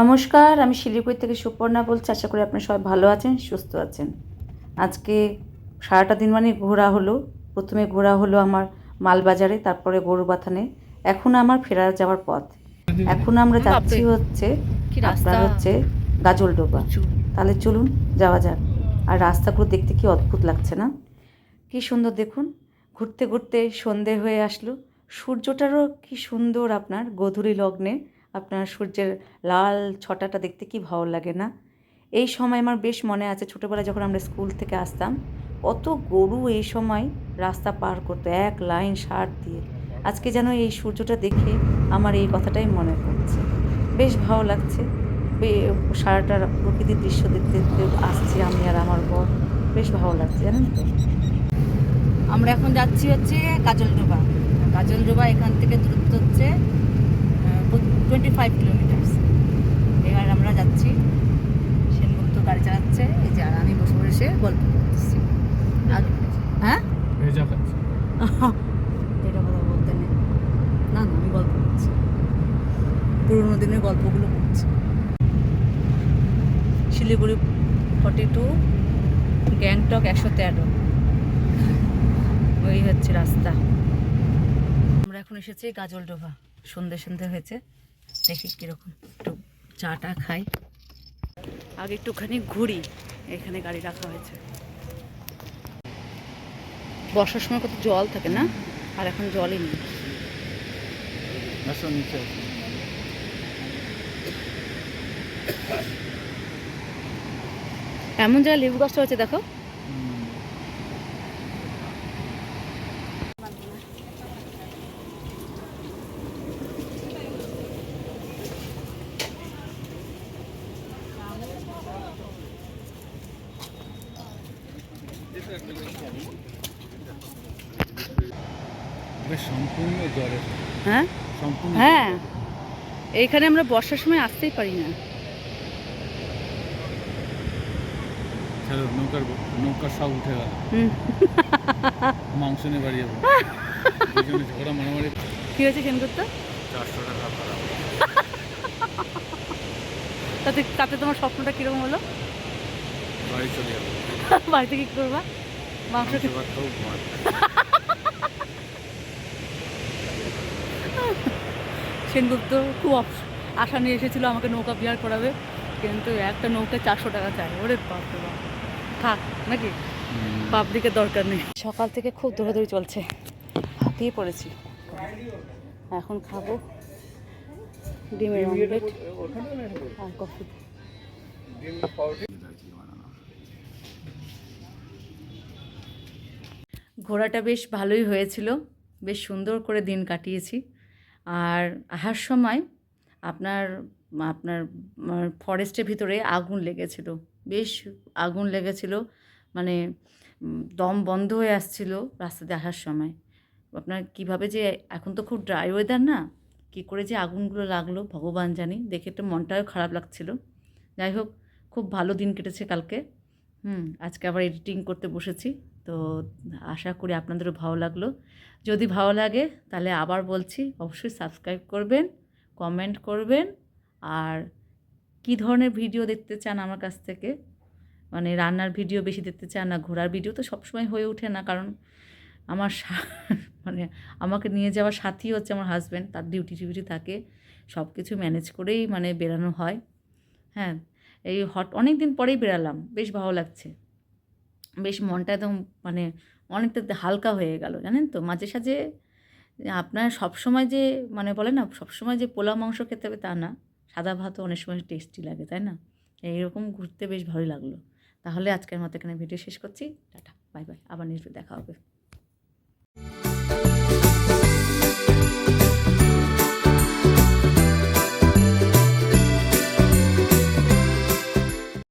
নমস্কার আমি শিলিগুড়ি থেকে সুপর্ণা বলছি। আশা করি আপনারা সবাই ভালো আছেন সুস্থ আছেন। আজকে সারাটা দিন মানে ঘোরা হলো। প্রথমে ঘোরা হলো আমার মালবাজারে তারপরে গরুবাথানে। এখন আমার ফেরা যাওয়ার পথ। এখন আমরা যাচ্ছি হচ্ছে আপনার রাস্তা? হচ্ছে গাজলডোবা। তাহলে চলুন যাওয়া যাক। আর রাস্তাগুলো দেখতে কি অদ্ভুত লাগছে না? কি সুন্দর দেখুন। ঘুরতে ঘুরতে সন্ধে হয়ে আসলো। সূর্যটারও কি সুন্দর আপনার গধূলি লগ্নে। আপনার সূর্যের লাল ছটাটা দেখতে কি ভালো লাগে না? এই সময় আমার বেশ মনে আছে, ছোটোবেলায় যখন আমরা স্কুল থেকে আসতাম, কত গরু এই সময় রাস্তা পার করতো, এক লাইন সার দিয়ে। আজকে যেন এই সূর্যটা দেখে আমার এই কথাটাই মনে পড়ছে। বেশ ভালো লাগছে। বে- সারাটা প্রকৃতির দৃশ্য দেখতে দেখতে আসছি আমি আর আমার বর। বেশ ভালো লাগছে, জানেন তো? আমরা এখন যাচ্ছি হচ্ছে কাজলডোবা। কাজলডোবা এখান থেকে দূরত্ব হচ্ছে টোয়েন্টি ফাইভ কিলোমিটার্স এবার আমরা যাচ্ছি। সেনগুপ্ত গাড়ি চালাচ্ছে। এই যে আর আমি বসে বসে গল্প করতেছি। হ্যাঁ? এটা কথা বলতে নেই। না না আমি গল্প করছি। পুরোনো দিনের গল্পগুলো করছি। শিলিগুড়ি ফর্টি টু গ্যাংটক একশো তেরো। ওই হচ্ছে রাস্তা। আমরা এখন এসেছি গাজলডোবা। সন্ধে সন্ধে হয়েছে। দেখি কীরকম একটু চাটা খাই। আগে একটুখানি ঘুরি এখানে গাড়ি রাখা হয়েছে। বর্ষার সময় কত জল থাকে না? আর এখন জলই নেই। এমন জায়গায় লেবু গাছটা হয়েছে দেখো। হ্যাঁ? সম্পূর্ণ হ্যাঁ। এইখানে আমরা বর্ষার সময় আসতেই পারি না। নৌকার নৌকার সব উঠে গেল। হুম। মাংস নিয়ে বাড়ি যাব। দুজনে ঝগড়া মারামারি। কি হয়েছে সেনগুপ্ত? চারশো টাকা তাতে তাতে তোমার স্বপ্নটা কীরকম হলো? বাড়ি চলে যাব। বাড়িতে কি করবা? মাংস। সেনগুপ্ত খুব অপ- আশা নিয়ে এসেছিল আমাকে নৌকা বিহার করাবে কিন্তু একটা নৌকা চারশো টাকা চায় ওরে বাপ রে বাপ। থাক নাকি। পাবলিকের দরকার নেই। সকাল থেকে খুব দৌড়াদৌড়ি চলছে। হাঁপিয়ে পড়েছি। এখন খাব ডিমের অমলেট আর কফি ঘোরাটা বেশ ভালোই হয়েছিল। বেশ সুন্দর করে দিন কাটিয়েছি। আর আসার সময় আপনার আপনার ফরেস্টের ভিতরে আগুন লেগেছিল। বেশ আগুন লেগেছিল মানে দম বন্ধ হয়ে আসছিল রাস্তাতে আসার সময়। আপনার কীভাবে যে এখন তো খুব ড্রাই ওয়েদার না? কী করে যে আগুনগুলো লাগল ভগবান জানি। দেখে একটু মনটাও খারাপ লাগছিল। যাই হোক, খুব ভালো দিন কেটেছে কালকে। হুম, আজকে আবার এডিটিং করতে বসেছি। তো আশা করি আপনাদেরও ভালো লাগল। যদি ভালো লাগে তাহলে আবার বলছি, অবশ্যই সাবস্ক্রাইব করবেন কমেন্ট করবেন। আর কি ধরনের ভিডিও দেখতে চান আমার কাছ থেকে? মানে রান্নার ভিডিও বেশি দেখতে চান না ঘোরার ভিডিও তো সবসময় হয়ে ওঠে না। কারণ আমার মানে আমাকে নিয়ে যাওয়ার সাথী হচ্ছে আমার হাজব্যান্ড তার ডিউটি টিউটি থাকে। সব কিছু ম্যানেজ করেই মানে বেরানো হয়। হ্যাঁ এই হট অনেক দিন পরেই বেরালাম বেশ ভালো লাগছে। বেশ মনটা একদম মানে অনেকটা হালকা হয়ে গেল, জানেন তো? মাঝে সাঝে আপনার সবসময় যে মানে বলে না, সবসময় যে পোলা মাংস খেতে হবে তা না, সাদা ভাতও অনেক সময় টেস্টি লাগে, তাই না? এইরকম ঘুরতে বেশ ভালোই লাগল। তাহলে আজকের মতো এখানে ভিডিও শেষ করছি। টাটা বাই বাই আবার নিশ্চয়ই দেখা হবে।